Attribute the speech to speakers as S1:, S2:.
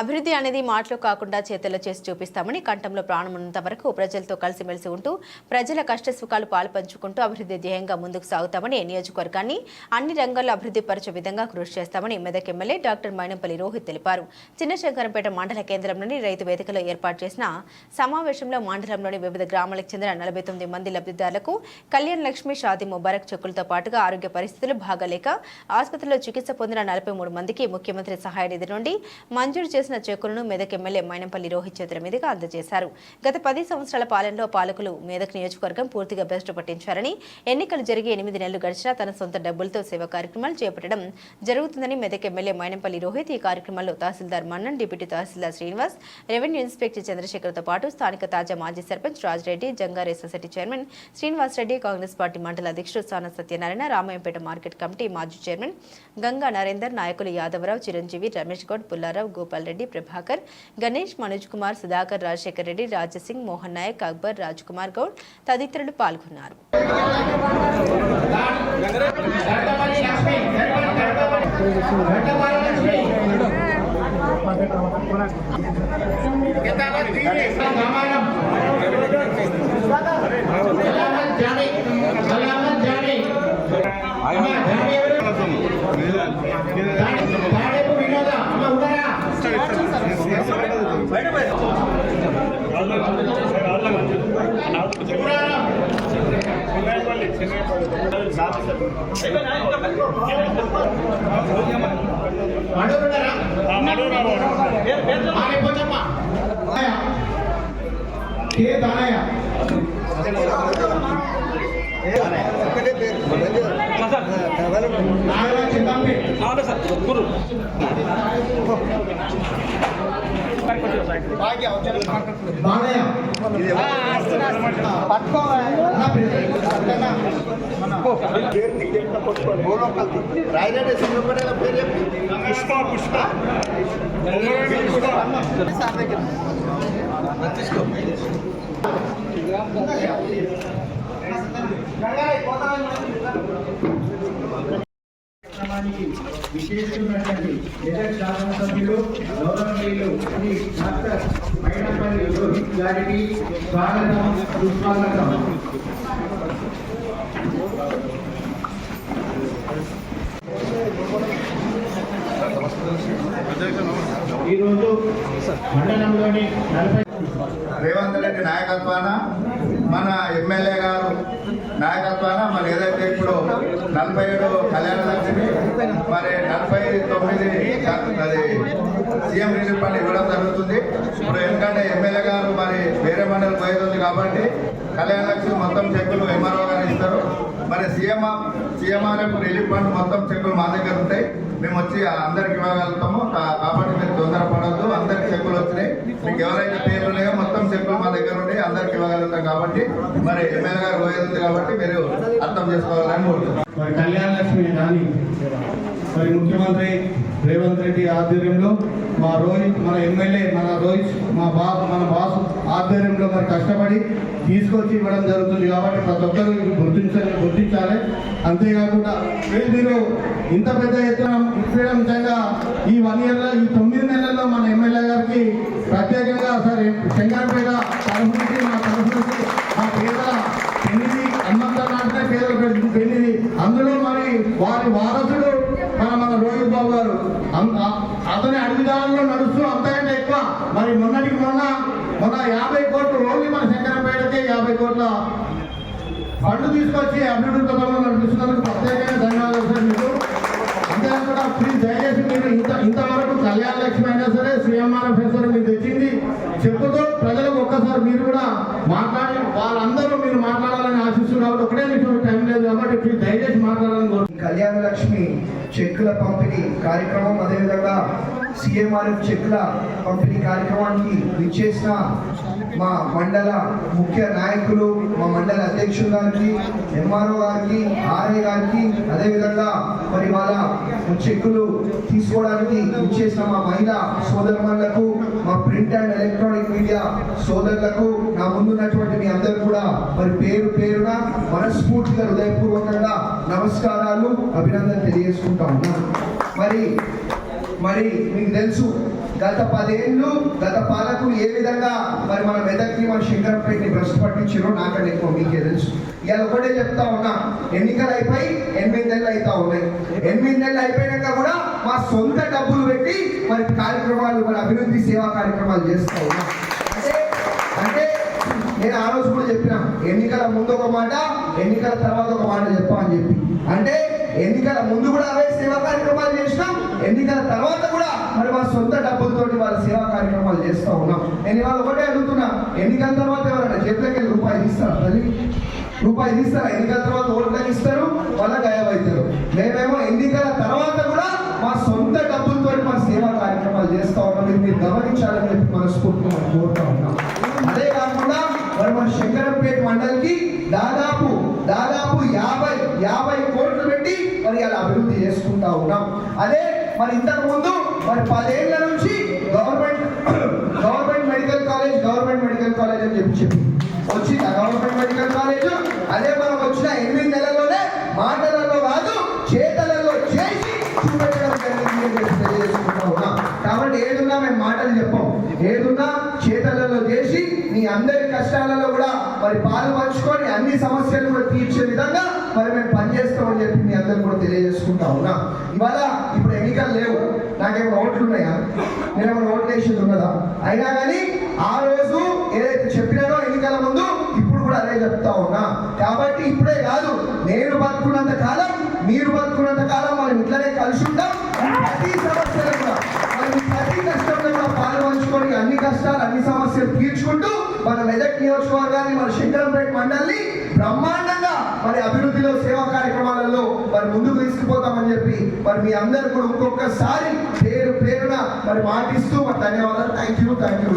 S1: అభివృద్ధి అనేది మాటలు కాకుండా చేతల్లో చేసి చూపిస్తామని కంఠంలో ప్రాణమున్నంత వరకు ప్రజలతో కలిసిమెలిసి ఉంటూ ప్రజల కష్టసుఖాలు పాల్పంచుకుంటూ పాలుపంచుకుంటూ అభివృద్ధి ధ్యేయంగా ముందుకు సాగుతామని నియోజకవర్గాన్ని అన్ని రంగాల్లో అభివృద్ధి పరిచే విధంగా కృషి చేస్తామని మెదక్ ఎమ్మెల్యే డాక్టర్ మైనంపల్లి రోహిత్ తెలిపారు. చిన్నశంకరంపేట మండల కేంద్రంలోని రైతు వేదికలో ఏర్పాటు చేసిన సమావేశంలో మండలంలోని వివిధ గ్రామాలకు చెందిన నలభై తొమ్మిది మంది లబ్ధిదారులకు కళ్యాణ్ లక్ష్మి షాది ముబారక్ చెక్కులతో పాటుగా ఆరోగ్య పరిస్థితులు బాగాలేక ఆసుపత్రిలో చికిత్స పొందిన నలభై మూడు మందికి ముఖ్యమంత్రి సహాయ నిధి నుండి మంజూరు చేసిన చెక్కులను మెదక్ ఎమ్మెల్యే మైనంపల్లి రోహిత్ చేతుల మీదుగా అందజేశారు. గత పది సంవత్సరాల పాలనలో పాలకులు మెదక్ నియోజకవర్గం పూర్తిగా భ్రష్టు పట్టించారని ఎన్నికలు జరిగి ఎనిమిది నెలలు గడిచినా తన సొంత డబ్బులతో సేవా కార్యక్రమాలు చేపట్టడం జరుగుతుందని మెదక్ ఎమ్మెల్యే మైనంపల్లి రోహిత్ ఈ కార్యక్రమంలో tahsildar Mannan deputy tahsildar Srinivas revenue inspector చంద్రశేఖర్తో పాటు స్థానిక తాజా మాజీ sarpanch Rajireddy జంగారే society chairman Srinivas Reddy Congress party మండల అధ్యక్షుడు సాన సత్యనారాయణ రామాయంపేట మార్కెట్ కమిటీ మాజీ చైర్మన్ గంగా నరేందర్ నాయకులు యాదవరావు చిరంజీవి రమేష్ గౌడ్ పుల్లారావు గోపాల్ రెడ్డి ప్రభాకర్ గణేష్ మనోజ్ కుమార్ సుధాకర్ రాజశేఖర్ రెడ్డి రాజసింగ్ మోహన్ నాయక్ అక్బర్ రాజ్ కుమార్ గౌడ్ తదితరులు పాల్గొన్నారు
S2: కే దానయ్య నా
S3: రాయరెడ్డి సింగపేట పేరు చెప్పి
S4: పుష్ప పుష్ప
S2: విశేషమైనటువంటి మెదక్ శాసనసభ్యులు గౌరవనీయులు శ్రీ డాక్టర్ మైనపల్లి రోహిత్ గారికి స్వాగతం సుస్వాగతం. ఈరోజు మండలంలోని నలభై
S3: రేవంత్ రెడ్డి నాయకత్వాన మన ఎమ్మెల్యే గారు నాయకత్వాన మరి ఏదైతే ఇప్పుడు నలభై ఏడు కళ్యాణ లక్ష్మి మరి నలభై తొమ్మిది అది సీఎం రిలీఫ్ ఫండ్ ఇవ్వడం జరుగుతుంది. ఇప్పుడు ఎందుకంటే ఎమ్మెల్యే గారు మరి వేరే మండలి పోయేది కాబట్టి కళ్యాణ లక్ష్మి మొత్తం చెక్కులు ఎంఆర్ఓ గారు ఇస్తారు మరి సీఎం సీఎంఆర్ఎఫ్ రిలీఫ్ ఫండ్ మొత్తం చెక్కులు మా దగ్గర ఉంటాయి. మేము వచ్చి అందరికి ఇవ్వగలుగుతాము. కాబట్టి మీరు తొందరపడద్దు అందరికి చెక్కులు వచ్చినాయి. మీకు ఎవరైతే పేర్లు ఉన్నాయో మొత్తం చెక్కులు మా దగ్గర ఉన్నాయి అందరికి ఇవ్వగలుగుతాం కాబట్టి. మరి ఎమ్మెల్యే గారు పోయేది కాబట్టి మీరు అర్థం చేసుకోవాలని కోరుతున్నాం
S2: మరి కళ్యాణ లక్ష్మి కానీ మరి ముఖ్యమంత్రి రేవంత్ రెడ్డి ఆధ్వర్యంలో మా రోహిత్ మన ఎమ్మెల్యే మన రోహిత్ మా బా మన బాస్ ఆధ్వర్యంలో మరి కష్టపడి తీసుకొచ్చి ఇవ్వడం జరుగుతుంది కాబట్టి ప్రతి ఒక్కరు గుర్తించాలి గుర్తించాలి. అంతేకాకుండా మీరు ఇంత పెద్ద ఎత్తున ఇప్పడం నిజంగా ఈ వన్ ఇయర్లో ఈ తొమ్మిది నెలల్లో మన ఎమ్మెల్యే గారికి ప్రత్యేకంగా సరే శంకరపేట పేద మా తరఫు మా పేదల పెళ్ళిది అన్నంతా పెళ్ళి- పెళ్ళిది అందులో మరి వారి వారసుడు మన మన రోహిత్ బాబు గారు అం- ఆ- అతని అడుగుదారుల్లో నడుస్తూ అంతకంటే ఎక్కువ మరి మొన్నటికి మొన్న మొన్న యాభై కోట్లు ఓన్లీ మన శంకరపేటకే యాభై కోట్ల ఫండ్ తీసుకొచ్చి అభివృద్ధి పథకంలో నడిపిస్తున్నందుకు ప్రత్యేకంగా ధన్యవాదాలు సార్ మీకు. అంతేకాకుండా ప్లీజ్ దయచేసి మీరు ఇంత ఇంతవరకు కళ్యాణ లక్ష్మి అయినా సరే సీఎంఆర్ఎఫ్ సరే మీరు తెచ్చింది. చెప్పుతూ ప్రజలకు ఒక్కసారి మీరు కూడా మాట్లాడి వాళ్ళందరూ మీరు మాట్లాడాలని ఆశిస్తున్నారు కాబట్టి ఒకటే మీకు టైం లేదు కాబట్టి ప్లీజ్ దయచేసి మాట్లాడాలని
S5: కళ్యాణ లక్ష్మి చెక్కుల పంపిణీ కార్యక్రమం అదేవిధంగా సీఎంఆర్ఎఫ్ చెక్కుల పంపిణీ కార్యక్రమానికి విచ్చేసిన మా మండల ముఖ్య నాయకులు మా మండల అధ్యక్షులు గారికి ఎంఆర్ఓ గారికి ఆర్ఏ గారికి అదేవిధంగా మరి వాళ్ళ చెక్కులు తీసుకోవడానికి ఇచ్చేసిన మా మహిళా సోదరులకు మా ప్రింట్ అండ్ ఎలక్ట్రానిక్ మీడియా సోదరులకు నా ముందున్నటువంటి మీ అందరూ కూడా మరి పేరు పేరున మనస్ఫూర్తిగా హృదయపూర్వకంగా నమస్కారాలు అభినందన తెలియజేసుకుంటా ఉన్నాను. మరి మరి మీకు తెలుసు గత పదేళ్ళు గత పాలకులు ఏ విధంగా మరి మన మెదక్ని మన శంకరంపేటని భ్రష్టు పట్టించారో నాకంటే ఎక్కువ మీకే తెలుసు. ఇవాళ ఒకటే చెప్తా ఉన్నా ఎన్నికలు అయిపోయి ఎనిమిది నెలలు అవుతా ఉన్నాయి. ఎనిమిది నెలలు అయిపోయినాక కూడా మా సొంత డబ్బులు పెట్టి మరి కార్యక్రమాలు మరి అభివృద్ధి సేవా కార్యక్రమాలు చేస్తా ఉన్నాం. అంటే అంటే నేను ఆ రోజు కూడా చెప్పిన ఎన్నికల ముందు ఒక మాట ఎన్నికల తర్వాత ఒక మాట చెప్పా అని చెప్పి. అంటే ఎన్నికల ముందు కూడా అవే సేవా కార్యక్రమాలు చేసినాం ఎన్నికల తర్వాత కూడా మరి మా సొంత డబ్బులతోటి వాళ్ళ సేవా కార్యక్రమాలు చేస్తూ ఉన్నాం. నేను ఇవాళ ఒకటే అడుగుతున్నా ఎన్నికల తర్వాత ఎవరైనా చేతులకి వెళ్ళి రూపాయి ఇస్తారా తల్లి? రూపాయి తీస్తారా? ఎన్నికల తర్వాత ఓట్లకి ఇస్తారు వాళ్ళ గాయమవుతారు మేమేమో ఎన్నికల తర్వాత కూడా మా సొంత డబ్బులతో మా సేవా కార్యక్రమాలు చేస్తూ ఉన్నాం. మీరు మీరు గమనించాలని చెప్పి మనస్ఫూర్తిగా మనం కోరుతా ఉన్నాం. అదే కాకుండా మరి మన శంకరంపేట మండలికి దాదాపు దాదాపు యాభై యాభై కోట్లు పెట్టి మరి అలా అభివృద్ధి చేసుకుంటా ఉన్నాం. అదే మరి ఇంతకు ముందు మరి పదేళ్ళ నుంచి government government medical college government medical college అని చెప్పి చెప్పి. వచ్చింది? ఆ గవర్నమెంట్ మెడికల్ కాలేజ్? అదే మనం వచ్చిన ఎనిమిది నెలల్లోనే మాటలలో కాదు చేతలలో చేసి చూపెట్టడం జరిగింది అని చెప్పి తెలియజేసుకుంటా ఉన్నాం. కాబట్టి ఏదున్నా మేము మాటలు చెప్పాం. ఏదున్నా చేతలలో చేసి మీ అందరి కష్టాలలో కూడా మరి పాలు పంచుకొని అన్ని సమస్యలు కూడా తీర్చే విధంగా మరి మేము పనిచేస్తామని చెప్పి మీ అందరు కూడా తెలియజేసుకుంటా ఉన్నా. ఇవాళ ఇప్పుడు ఎన్నికలు లేవు. నాకేమైనా ఓట్లు ఉన్నాయా? నేనేమైనా ఓట్లు వేసేది ఉన్నదా? అయినా కానీ ఆ రోజు ఏదైతే చెప్పినానో ఎన్నికల ముందు ఇప్పుడు కూడా అదే చెప్తా ఉన్నా. కాబట్టి ఇప్పుడే కాదు నేను బతుకున్నంత కాలం మీరు బతుకున్నంత కాలం మనం ఇట్లనే కలిసి ఉంటాం. ప్రతి సమస్యలు కూడా మరి ప్రతి కష్టంలో కూడా పాలు పంచుకొని అన్ని కష్టాలు అన్ని సమస్యలు తీర్చుకుంటూ మన మెదక్ నియోజకవర్గాన్ని మన శంకరంపేట మండలిని బ్రహ్మాండంగా మరి అభివృద్ధిలో సేవా కార్యక్రమాలలో మరి ముందుకు తీసుకుపోతామని చెప్పి మరి మీ అందరు కూడా ఇంకొకసారి పేరు పేరున మరి మాటిస్తూ మరి ధన్యవాదాలు. Thank you thank you